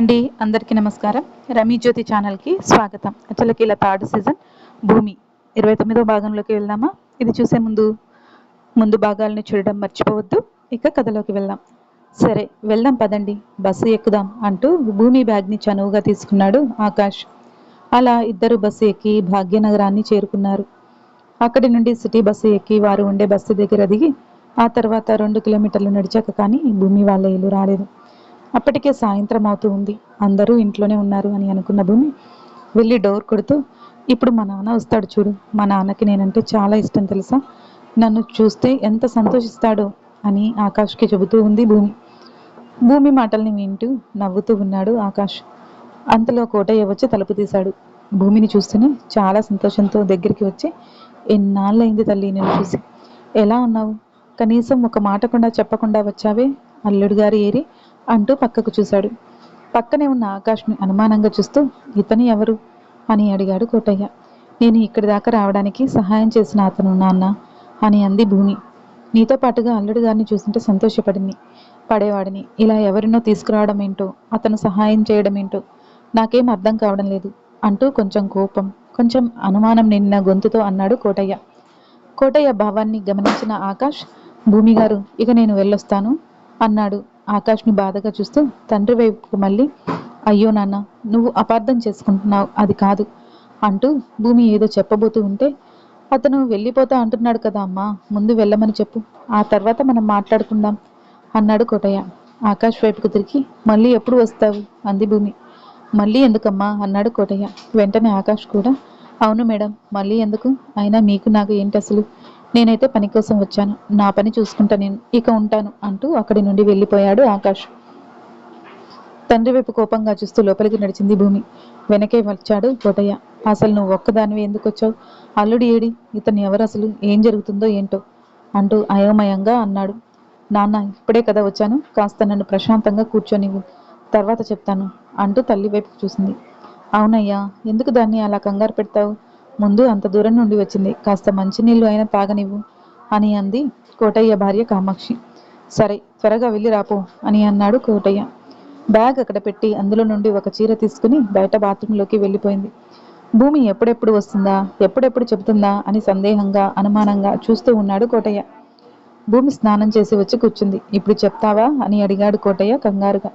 అండి అందరికీ నమస్కారం. రమీ జ్యోతి ఛానల్కి స్వాగతం. అసలుకి ఇలా థర్డ్ సీజన్ భూమి ఇరవై తొమ్మిదో భాగంలోకి వెళ్దామా? ఇది చూసే ముందు ముందు భాగాలను చూడడం మర్చిపోవద్దు. ఇక కథలోకి వెళ్దాం. సరే వెళ్దాం పదండి. బస్సు ఎక్కుదాం అంటూ భూమి బ్యాగ్ని చనువుగా తీసుకున్నాడు ఆకాష్. అలా ఇద్దరు బస్సు ఎక్కి భాగ్యనగరాన్ని చేరుకున్నారు. అక్కడి నుండి సిటీ బస్సు ఎక్కి వారు ఉండే బస్సు దగ్గర దిగి ఆ తర్వాత రెండు కిలోమీటర్లు నడిచాక కానీ భూమి వాళ్ళ ఇల్లు రాలేదు. అప్పటికే సాయంత్రం అవుతూ ఉంది. అందరూ ఇంట్లోనే ఉన్నారు అని అనుకున్న భూమి వెళ్ళి డోర్ కొడుతూ ఇప్పుడు మా నాన్న వస్తాడు చూడు. మా నాన్నకి నేనంటే చాలా ఇష్టం తెలుసా? నన్ను చూస్తే ఎంత సంతోషిస్తాడో అని ఆకాష్కి చెబుతూ ఉంది భూమి. భూమి మాటల్ని వింటూ నవ్వుతూ ఉన్నాడు ఆకాష్. అంతలో కోటయ్య వచ్చి తలుపు తీశాడు. భూమిని చూస్తూనే చాలా సంతోషంతో దగ్గరికి వచ్చి ఎన్నాళ్ళైంది తల్లి నేను చూసి? ఎలా ఉన్నావు? కనీసం ఒక మాట కూడా చెప్పకుండా వచ్చావే? అల్లుడు గారు ఏరి అంటూ పక్కకు చూశాడు. పక్కనే ఉన్న ఆకాష్ని అనుమానంగా చూస్తూ ఇతని ఎవరు? అని అడిగాడు కోటయ్య. నేను ఇక్కడి దాకా రావడానికి సహాయం చేసిన అతను నాన్న అని అంది భూమి. నీతో పాటుగా అల్లుడు గారిని చూస్తుంటే సంతోషపడింది. పడేవాడిని. ఇలా ఎవరినో తీసుకురావడం ఏంటో అతను సహాయం చేయడం ఏంటో నాకేం అర్థం కావడం లేదు అంటూ కొంచెం కోపం కొంచెం అనుమానం నిండిన గొంతుతో అన్నాడు కోటయ్య. కోటయ్య భావాన్ని గమనించిన ఆకాష్ భూమి గారు ఇక నేను వెళ్ళొస్తాను అన్నాడు. ఆకాష్ని బాధగా చూస్తూ తండ్రి వైపుకు మళ్ళీ అయ్యో నాన్న నువ్వు అపార్థం చేసుకుంటున్నావు అది కాదు అంటూ భూమి ఏదో చెప్పబోతూ ఉంటే అతను వెళ్ళిపోతా అంటున్నాడు కదా అమ్మా ముందు వెళ్ళమని చెప్పు ఆ తర్వాత మనం మాట్లాడుకుందాం అన్నాడు కోటయ్య. ఆకాష్ వైపుకు తిరిగి మళ్ళీ ఎప్పుడు వస్తావు? అంది భూమి. మళ్ళీ ఎందుకమ్మా? అన్నాడు కోటయ్య. వెంటనే ఆకాష్ కూడా అవును మేడం మళ్ళీ ఎందుకు? అయినా మీకు నాకు ఏంటి అసలు? నేనైతే పని కోసం వచ్చాను. నా పని చూసుకుంటా నేను ఇక ఉంటాను అంటూ అక్కడి నుండి వెళ్ళిపోయాడు ఆకాష్. తండ్రి వైపు కోపంగా చూస్తూ లోపలికి నడిచింది భూమి. వెనకే వచ్చాడు కోటయ్య. అసలు నువ్వు ఒక్కదానివి ఎందుకు వచ్చావు? అల్లుడు ఏడి? ఇతను ఎవరు అసలు? ఏం జరుగుతుందో ఏంటో? అంటూ అయోమయంగా అన్నాడు. నాన్న ఇప్పుడే కదా వచ్చాను. కాస్త నన్ను ప్రశాంతంగా కూర్చొనివ్వు. తర్వాత చెప్తాను అంటూ తల్లి వైపు చూసింది. అవునయ్యా ఎందుకు దాన్ని అలా కంగారు పెడతావు? ముందు అంత దూరం నుండి వచ్చింది. కాస్త మంచినీళ్ళు అయినా తాగనివ్వు అని అంది కోటయ్య భార్య కామాక్షి. సరే త్వరగా వెళ్ళి రాపో అని అన్నాడు కోటయ్య. బ్యాగ్ అక్కడ పెట్టి అందులో నుండి ఒక చీర తీసుకుని బయట బాత్రూంలోకి వెళ్ళిపోయింది. భూమి ఎప్పుడెప్పుడు వస్తుందా ఎప్పుడెప్పుడు చెబుతుందా అని సందేహంగా అనుమానంగా చూస్తూ ఉన్నాడు కోటయ్య. భూమి స్నానం చేసి వచ్చి కూర్చుంది. ఇప్పుడు చెప్తావా అని అడిగాడు కోటయ్య కంగారుగా.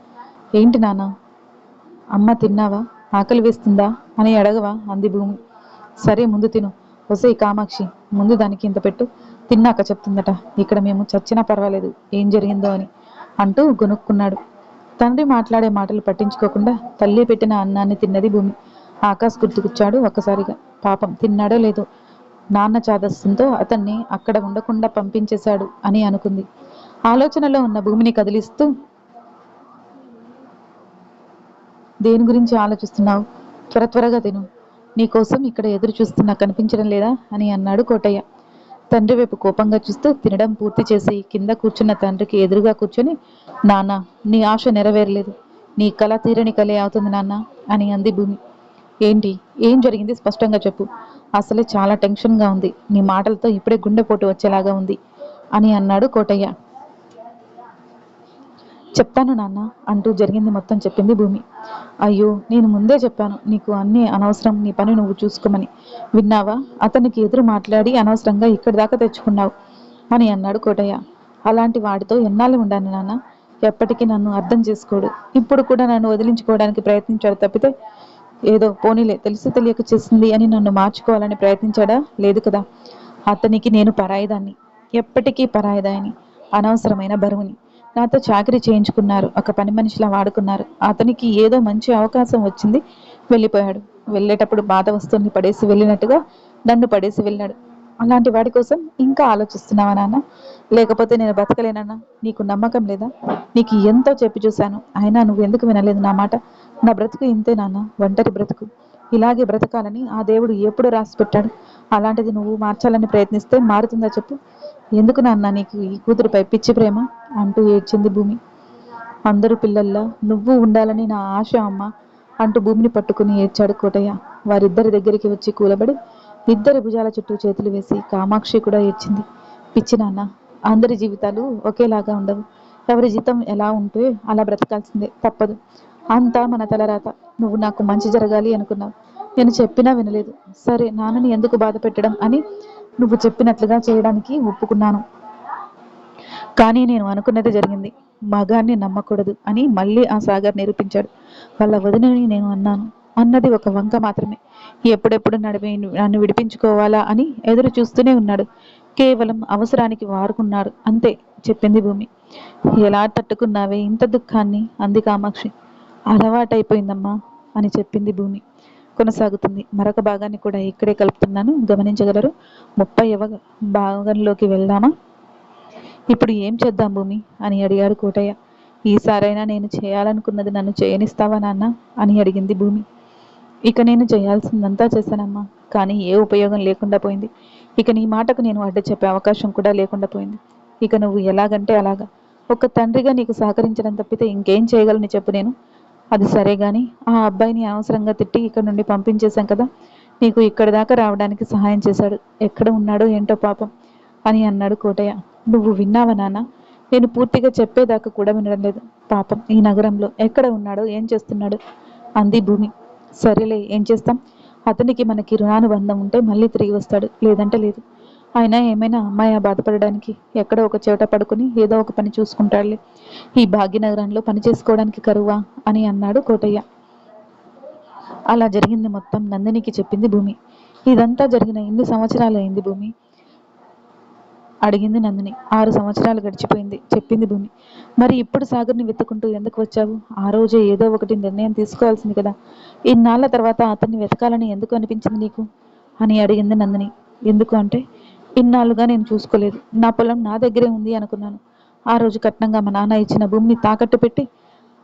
ఏంటి నాన్న? అమ్మ తిన్నావా? ఆకలి వేస్తుందా? అని అడగవా? అంది భూమి. సరే ముందు తిను. వసే కామాక్షి ముందు దానికి ఇంత పెట్టు. తిన్నాక చెప్తుందట ఇక్కడ మేము చచ్చినా పర్వాలేదు ఏం జరిగిందో అని అంటూ గొనుక్కున్నాడు. తండ్రి మాట్లాడే మాటలు పట్టించుకోకుండా తల్లి పెట్టిన అన్నాన్ని తిన్నది భూమి. ఆకాశ్ గుర్తుకొచ్చాడు ఒక్కసారిగా. పాపం తిన్నాడో లేదో. నాన్న చాదస్తంతో అతన్ని అక్కడ ఉండకుండా పంపించేశాడు అని అనుకుంది. ఆలోచనలో ఉన్న భూమిని కదిలిస్తూ దేని గురించి ఆలోచిస్తున్నావు? త్వర త్వరగా తిను. నీకోసం ఇక్కడ ఎదురు చూస్తున్నా కనిపించడం లేదా అని అన్నాడు కోటయ్య. తండ్రి వైపు కోపంగా చూస్తూ తినడం పూర్తి చేసి కింద కూర్చున్న తండ్రికి ఎదురుగా కూర్చొని నాన్న నీ ఆశ నెరవేరలేదు. నీ కళ తీరని కలే అవుతుంది నాన్న అని అంది భూమి. ఏంటి? ఏం జరిగింది? స్పష్టంగా చెప్పు. అసలే చాలా టెన్షన్గా ఉంది. నీ మాటలతో ఇప్పుడే గుండెపోటు వచ్చేలాగా ఉంది అని అన్నాడు కోటయ్య. చెప్తాను నాన్న అంటూ జరిగింది మొత్తం చెప్పింది భూమి. అయ్యో నేను ముందే చెప్పాను నీకు అన్నీ అనవసరం నీ పని నువ్వు చూసుకోమని. విన్నావా? అతనికి ఎదురు మాట్లాడి అనవసరంగా ఇక్కడి దాకా తెచ్చుకున్నావు. అని అన్నాడు కోటయ్య. అలాంటి వాడితో ఎన్నాళ్ళు ఉండాను నాన్న? ఎప్పటికీ నన్ను అర్థం చేసుకోడు. ఇప్పుడు కూడా నన్ను వదిలించుకోవడానికి ప్రయత్నించాడు తప్పితే ఏదో పోనీలే తెలిసి తెలియక చేసింది అని నన్ను మార్చుకోవాలని ప్రయత్నించాడా? లేదు కదా. అతనికి నేను పరాయిదాన్ని. ఎప్పటికీ పరాయిదాన్ని అనవసరమైన బరువుని. నాతో చాకరీ చేయించుకున్నారు. ఒక పని మనిషిలా వాడుకున్నారు. అతనికి ఏదో మంచి అవకాశం వచ్చింది. వెళ్ళిపోయాడు. వెళ్ళేటప్పుడు బాధ వస్తుంది. పడేసి వెళ్ళినట్టుగా నన్ను పడేసి వెళ్ళాడు. అలాంటి వాడి కోసం ఇంకా ఆలోచిస్తున్నావా నాన్న? లేకపోతే నేను బతకలేనన్నా? నీకు నమ్మకం లేదా? నీకు ఎంతో చెప్పి చూశాను. అయినా నువ్వు ఎందుకు వినలేదు నా మాట? నా బ్రతుకు ఇంతే నాన్న. ఒంటరి బ్రతుకు. ఇలాగే బ్రతకాలని ఆ దేవుడు ఎప్పుడు రాసి పెట్టాడు అలాంటిది నువ్వు మార్చాలని ప్రయత్నిస్తే మారుతుందా చెప్పు? ఎందుకు నాన్న నీకు ఈ కూతురుపై పిచ్చి ప్రేమ అంటూ ఏడ్చింది భూమి. అందరూ పిల్లల్లా నువ్వు ఉండాలని నా ఆశ అమ్మ అంటూ భూమిని పట్టుకుని ఏడ్చాడు కోటయ్య. వారిద్దరి దగ్గరికి వచ్చి కూలబడి ఇద్దరి భుజాల చుట్టూ చేతులు వేసి కామాక్షి కూడా ఏడ్చింది. పిచ్చి నాన్న అందరి జీవితాలు ఒకేలాగా ఉండవు. ఎవరి జీతం ఎలా ఉంటే అలా బ్రతకాల్సిందే తప్పదు. అంతా మన తలరాత. నువ్వు నాకు మంచి జరగాలి అనుకున్నావు. నేను చెప్పినా వినలేదు. సరే నాన్నని ఎందుకు బాధ పెట్టడం అని నువ్వు చెప్పినట్లుగా చేయడానికి ఒప్పుకున్నాను. కానీ నేను అనుకున్నది జరిగింది. మగాన్ని నమ్మకూడదు అని మళ్ళీ ఆ సాగర్ నిరూపించాడు. వాళ్ళ వదినని నేను అన్నాను. అన్నది ఒక వంక మాత్రమే. ఎప్పుడెప్పుడు నడిపి నన్ను విడిపించుకోవాలా అని ఎదురు చూస్తూనే ఉన్నాడు. కేవలం అవసరానికి వాడుకున్నాడు. అంతే చెప్పింది భూమి. ఎలా తట్టుకున్నావే ఇంత దుఃఖాన్ని? అంది కామాక్షి. అలవాటైపోయిందమ్మా అని చెప్పింది భూమి. కొనసాగుతుంది. మరొక భాగాన్ని కూడా ఇక్కడే కలుపుతున్నాను. గమనించగలరు. ముప్పైవ భాగంలోకి వెళ్దామా? ఇప్పుడు ఏం చేద్దాం భూమి? అని అడిగాడు కోటయ్య. ఈసారైనా నేను చేయాలనుకున్నది నన్ను చేయనిస్తావా నాన్న? అని అడిగింది భూమి. ఇక నేను చేయాల్సిందంతా చేశానమ్మా. కానీ ఏ ఉపయోగం లేకుండా పోయింది. ఇక నీ మాటకు నేను అడ్డ చెప్పే అవకాశం కూడా లేకుండా పోయింది. ఇక నువ్వు ఎలాగంటే అలాగా. ఒక తండ్రిగా నీకు సహకరించడం తప్పితే ఇంకేం చేయగలని చెప్పు నేను. అది సరే గాని ఆ అబ్బాయిని అనవసరంగా తిట్టి ఇక్కడ నుండి పంపించేశాం కదా. నీకు ఇక్కడి దాకా రావడానికి సహాయం చేశాడు. ఎక్కడ ఉన్నాడో ఏంటో పాపం అని అన్నాడు కోటయ్య. నువ్వు విన్నావా నాన్న? నేను పూర్తిగా చెప్పేదాకా కూడా వినడం లేదు. పాపం ఈ నగరంలో ఎక్కడ ఉన్నాడో ఏం చేస్తున్నాడు? అంది భూమి. సరేలే ఏం చేస్తాం? అతనికి మనకి రుణానుబంధం ఉంటే మళ్ళీ తిరిగి వస్తాడు. లేదంటే లేదు. ఆయన ఏమైనా అమ్మాయి బాధపడడానికి ఎక్కడో ఒక చోట పడుకుని ఏదో ఒక పని చూసుకుంటాడులే. ఈ భాగ్యనగరంలో పని చేసుకోవడానికి కరువా అని అన్నాడు కోటయ్య. అలా జరిగింది మొత్తం నందినికి చెప్పింది భూమి. ఇదంతా జరిగిన ఎన్ని సంవత్సరాలు అయింది భూమి? అడిగింది నందిని. ఆరు సంవత్సరాలు గడిచిపోయింది చెప్పింది భూమి. మరి ఇప్పుడు సాగర్ని వెతుకుంటూ ఎందుకు వచ్చావు? ఆ రోజే ఏదో ఒకటి నిర్ణయం తీసుకోవాల్సింది కదా. ఇన్నాళ్ళ తర్వాత అతన్ని వెతకాలని ఎందుకు అనిపించింది నీకు? అని అడిగింది నందిని. ఎందుకు అంటే ఇన్నాళ్ళుగా నేను చూసుకోలేదు. నా పొలం నా దగ్గరే ఉంది అనుకున్నాను. ఆ రోజు కట్నంగా మా నాన్న ఇచ్చిన భూమిని తాకట్టు పెట్టి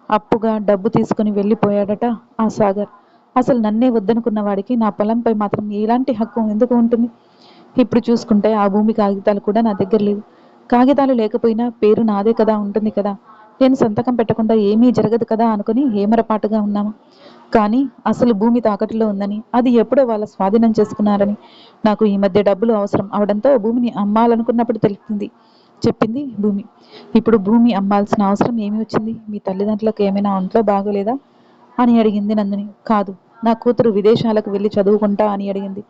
అప్పుగా డబ్బు తీసుకుని వెళ్ళిపోయాడట ఆ సాగర్. అసలు నన్నే వద్దనుకున్న వాడికి నా పొలంపై మాత్రం ఎలాంటి హక్కు ఎందుకు ఉంటుంది? ఇప్పుడు చూసుకుంటే ఆ భూమి కాగితాలు కూడా నా దగ్గర లేవు. కాగితాలు లేకపోయినా పేరు నాదే కదా ఉంటుంది కదా. నేను సంతకం పెట్టకుండా ఏమీ జరగదు కదా అనుకుని ఏమరపాటుగా ఉన్నాము. కానీ అసలు భూమి తాకట్టులో ఉందని అది ఎప్పుడో వాళ్ళ స్వాధీనం చేసుకున్నారని నాకు ఈ మధ్య డబ్బులు అవసరం అవడంతో భూమిని అమ్మాలనుకున్నప్పుడు తెలిపింది చెప్పింది భూమి. ఇప్పుడు భూమి అమ్మాల్సిన అవసరం ఏమి వచ్చింది? మీ తల్లిదండ్రులకు ఏమైనా ఒంట్లో బాగోలేదా? అని అడిగింది నందిని. కాదు నా కూతురు విదేశాలకు వెళ్ళి చదువుకుంటా అని అడిగింది.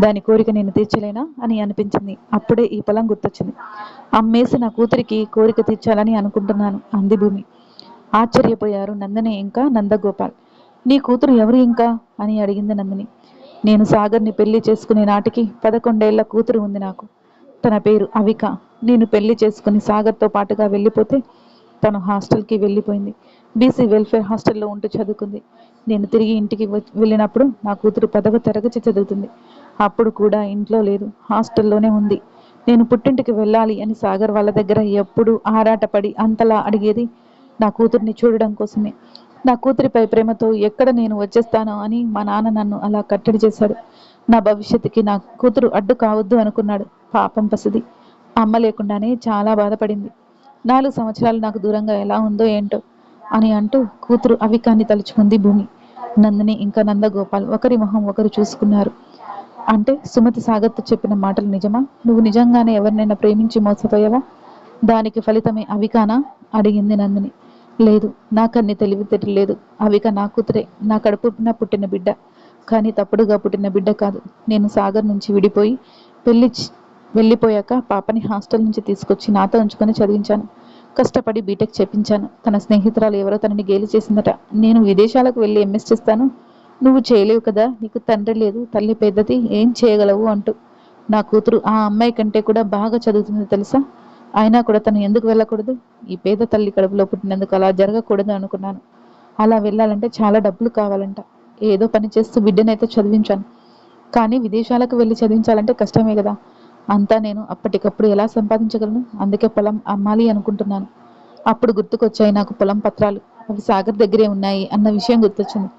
దాని కోరిక నేను తీర్చలేనా? అని అనిపించింది. అప్పుడే ఈ పొలం గుర్తొచ్చింది. అమ్మేసి నా కూతురికి కోరిక తీర్చాలని అనుకుంటున్నాను అంది భూమి. ఆశ్చర్యపోయారు నందిని ఇంకా నందగోపాల్. నీ కూతురు ఎవరు ఇంకా? అని అడిగింది నందిని. నేను సాగర్ని పెళ్ళి చేసుకునే నాటికి పదకొండేళ్ళ కూతురు ఉంది నాకు. తన పేరు అవిక. నేను పెళ్ళి చేసుకుని సాగర్తో పాటుగా వెళ్ళిపోతే తను హాస్టల్కి వెళ్ళిపోయింది. బీసీ వెల్ఫేర్ హాస్టల్లో ఉంటూ చదువుకుంది. నేను తిరిగి ఇంటికి వెళ్ళినప్పుడు నా కూతురు పదవ తరగతి చదువుతుంది. అప్పుడు కూడా ఇంట్లో లేదు. హాస్టల్లోనే ఉంది. నేను పుట్టింటికి వెళ్ళాలి అని సాగర్ వాళ్ళ దగ్గర ఎప్పుడు ఆరాటపడి అంతలా అడిగేది నా కూతుర్ని చూడడం కోసమే. నా కూతురిపై ప్రేమతో ఎక్కడ నేను వచ్చేస్తానో అని మా నాన్న నన్ను అలా కట్టడి చేశాడు. నా భవిష్యత్తుకి నా కూతురు అడ్డు కావద్దు అనుకున్నాడు. పాపం పసిది. అమ్మ లేకుండానే చాలా బాధపడింది. నాలుగు సంవత్సరాలు నాకు దూరంగా ఎలా ఉందో ఏంటో అని అంటూ కూతురు అవికాన్ని తలుచుకుంది భూమి. నందిని ఇంకా నందగోపాల్ ఒకరి మొహం ఒకరు చూసుకున్నారు. అంటే సుమతి సాగర్తో చెప్పిన మాటలు నిజమా? నువ్వు నిజంగానే ఎవరినైనా ప్రేమించి మోసపోయావా? దానికి ఫలితమే అవికానా? అడిగింది నందిని. లేదు నాకన్ని తెలివితేటలు లేదు అవిక నా కూతురే నా కడుపున పుట్టిన బిడ్డ. కానీ తప్పుడుగా పుట్టిన బిడ్డ కాదు. నేను సాగర్ నుంచి విడిపోయి పెళ్ళి వెళ్ళిపోయాక పాపని హాస్టల్ నుంచి తీసుకొచ్చి నాతో ఉంచుకొని చదివించాను. కష్టపడి బీటెక్ చెప్పించాను తన స్నేహితురాలు ఎవరో తనని గేలి చేసిందట. నేను విదేశాలకు వెళ్ళి ఎంఎస్ చేస్తాను. నువ్వు చేయలేవు కదా నీకు తండ్రి లేదు తల్లి పెద్దది ఏం చేయగలవు అంటూ. నా కూతురు ఆ అమ్మాయి కంటే కూడా బాగా చదువుతుంది తెలుసా? అయినా కూడా తను ఎందుకు వెళ్ళకూడదు? ఈ పేద తల్లి కడుపులో పుట్టినందుకు అలా జరగకూడదు అనుకున్నాను. అలా వెళ్ళాలంటే చాలా డబ్బులు కావాలంట. ఏదో పని చేస్తూ బిడ్డనైతే చదివించాను. కానీ విదేశాలకు వెళ్ళి చదివించాలంటే కష్టమే కదా. అంతా నేను అప్పటికప్పుడు ఎలా సంపాదించగలను? అందుకే పొలం అమ్మాలి అనుకుంటున్నాను. అప్పుడు గుర్తుకొచ్చాయి నాకు పొలం పత్రాలు. అవి సాగర్ దగ్గరే ఉన్నాయి అన్న విషయం గుర్తొచ్చింది.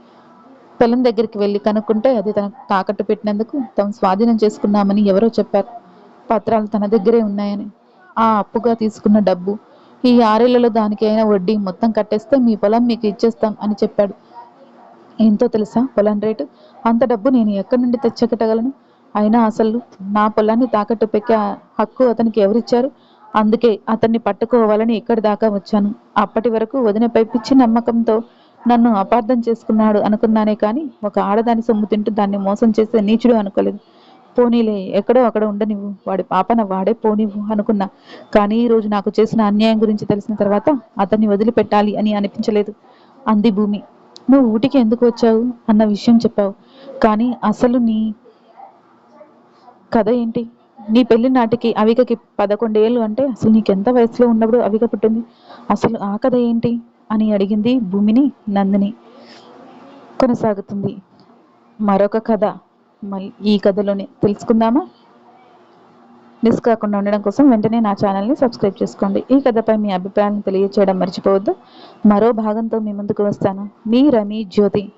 పొలం దగ్గరికి వెళ్ళి కనుక్కుంటే అది తనకు తాకట్టు పెట్టినందుకు తాము స్వాధీనం చేసుకున్నామని ఎవరో చెప్పారు. పత్రాలు తన దగ్గరే ఉన్నాయని. ఆ అప్పుగా తీసుకున్న డబ్బు. ఈ ఆరేళ్ళలో దానికైనా వడ్డీ మొత్తం కట్టేస్తే మీ పొలం మీకు ఇచ్చేస్తాం అని చెప్పాడు. ఎంతో తెలుసా? పొలం రేటు? అంత డబ్బు నేను ఎక్కడి నుండి తెచ్చగట్టగలను అయినా అసలు నా పొలాన్ని తాకట్టు పెక్కే హక్కు అతనికి ఎవరిచ్చారు? అందుకే అతన్ని పట్టుకోవాలని ఇక్కడి దాకా వచ్చాను. అప్పటి వరకు వదినపై పిచ్చి నమ్మకంతో నన్ను అపార్థం చేసుకున్నాడు అనుకున్నానే కానీ ఒక ఆడదాని సొమ్ము తింటూ దాన్ని మోసం చేసే నీచుడు అనుకోలేదు. పోనీలే ఎక్కడో అక్కడ ఉండనివ్వు. వాడి పాపన వాడే పోనివ్వు అనుకున్నా. కానీ ఈరోజు నాకు చేసిన అన్యాయం గురించి తెలిసిన తర్వాత అతన్ని వదిలిపెట్టాలి అని అనిపించలేదు. అంది భూమి. నువ్వు ఊటికి ఎందుకు వచ్చావు? అన్న విషయం చెప్పావు. కానీ అసలు నీ కథ ఏంటి? నీ పెళ్ళి నాటికి అవికకి పదకొండేళ్ళు అంటే అసలు నీకెంత వయసులో ఉన్నప్పుడు అవిక పుట్టింది? అసలు ఆ కథ ఏంటి? అని అడిగింది భూమిని నందిని. కొనసాగుతుంది. మరొక కథ. మళ్ళీ ఈ కథలోనే తెలుసుకుందామా? మిస్ కాకుండా ఉండడం కోసం వెంటనే నా ఛానల్ని సబ్స్క్రైబ్ చేసుకోండి. ఈ కథపై మీ అభిప్రాయాలను తెలియచేయడం మర్చిపోవద్దు. మరో భాగంతో మీ ముందుకు వస్తాను. మీ రమి జ్యోతి.